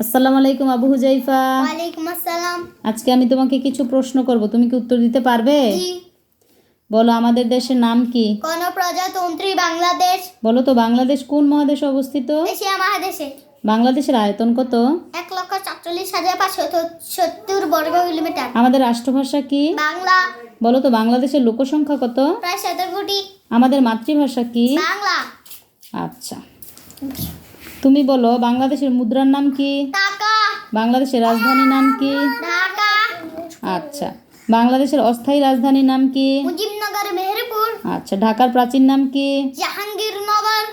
আসসালামু আলাইকুম আবু হুজাইফা। ওয়ালাইকুম আসসালাম। আজকে আমি তোমাকে কিছু প্রশ্ন করব তুমি কি উত্তর দিতে পারবে? জি। বলো আমাদের দেশের নাম কি? কোন প্রজাতন্ত্রী বাংলাদেশ? বলো তো বাংলাদেশ কোন মহাদেশে অবস্থিত? এশিয়া মহাদেশে। বাংলাদেশের আয়তন কত? এক লক্ষ সাতচল্লিশ হাজার পাঁচশো সত্তর বর্গ কিলোমিটার। আমাদের রাষ্ট্রভাষা কি? বাংলা। বলো তো বাংলাদেশের লোকসংখ্যা কত? প্রায় সতেরো কোটি। আমাদের মাতৃভাষা কি? বাংলা। আচ্ছা। তুমি বলো বাংলাদেশের মুদ্রার নাম কি? বাংলাদেশের রাজধানীর নাম কি? ঢাকা। আচ্ছা বাংলাদেশের অস্থায়ী রাজধানীর নাম কি? মেহেরপুর। আচ্ছা ঢাকার প্রাচীন নাম কি? জাহাঙ্গীরনগর।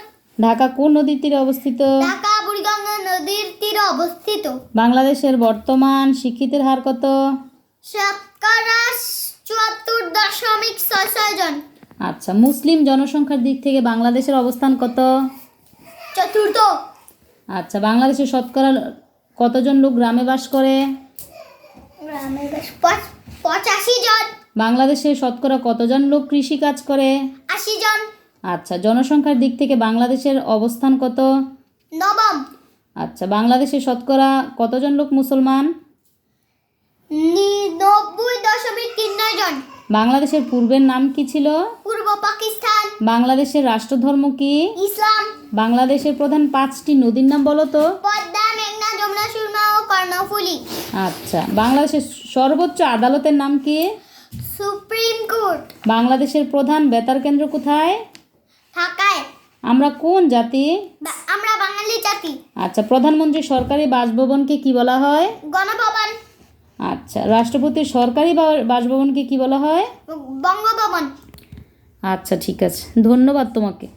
ঢাকা কোন নদীর তীরে অবস্থিত? ঢাকা বুড়িগঙ্গা নদীর তীরে অবস্থিত। বাংলাদেশের বর্তমান শিক্ষিতের হার কত? শতকরা চুয়াত্তর দশমিক ছয় ছয় জন। আচ্ছা মুসলিম জনসংখ্যার দিক থেকে বাংলাদেশের অবস্থান কত? চতুর্থ। আচ্ছা বাংলাদেশে শতকরা কতজন লোক গ্রামে বাস করে? গ্রামের বেশ পঁচাশি জন। বাংলাদেশের শতকরা কতজন লোক কৃষি কাজ করে? আশি জন। আচ্ছা জনসংখ্যার দিক থেকে বাংলাদেশের অবস্থান কত? নবম। আচ্ছা বাংলাদেশে শতকরা কতজন লোক মুসলমান? নব্বই দশমিক তিন নয় জন। বাংলাদেশের পূর্বের নাম কি ছিল? পূর্ব পাকিস্তান। বাংলাদেশের রাষ্ট্রধর্ম কি? ইসলাম। বাংলাদেশের প্রধান পাঁচটি নদীর নাম বলো তো। পদ্মা মেঘনা যমুনা সুরমা ও কর্ণফুলী। আচ্ছা বাংলাদেশের সর্বোচ্চ আদালতের নাম কি? Supreme Court. বাংলাদেশের প্রধান বেতার কেন্দ্র কোথায়? ঢাকায়। আমরা কোন জাতি? আমরা বাঙালি জাতি। আচ্ছা প্রধানমন্ত্রী সরকারি বাসভবনকে কি বলা হয়? গণভবন। আচ্ছা রাষ্ট্রপতির সরকারি বাসভবনকে কি বলা হয়? বঙ্গভবন। আচ্ছা ঠিক আছে। ধন্যবাদ তোমাকে।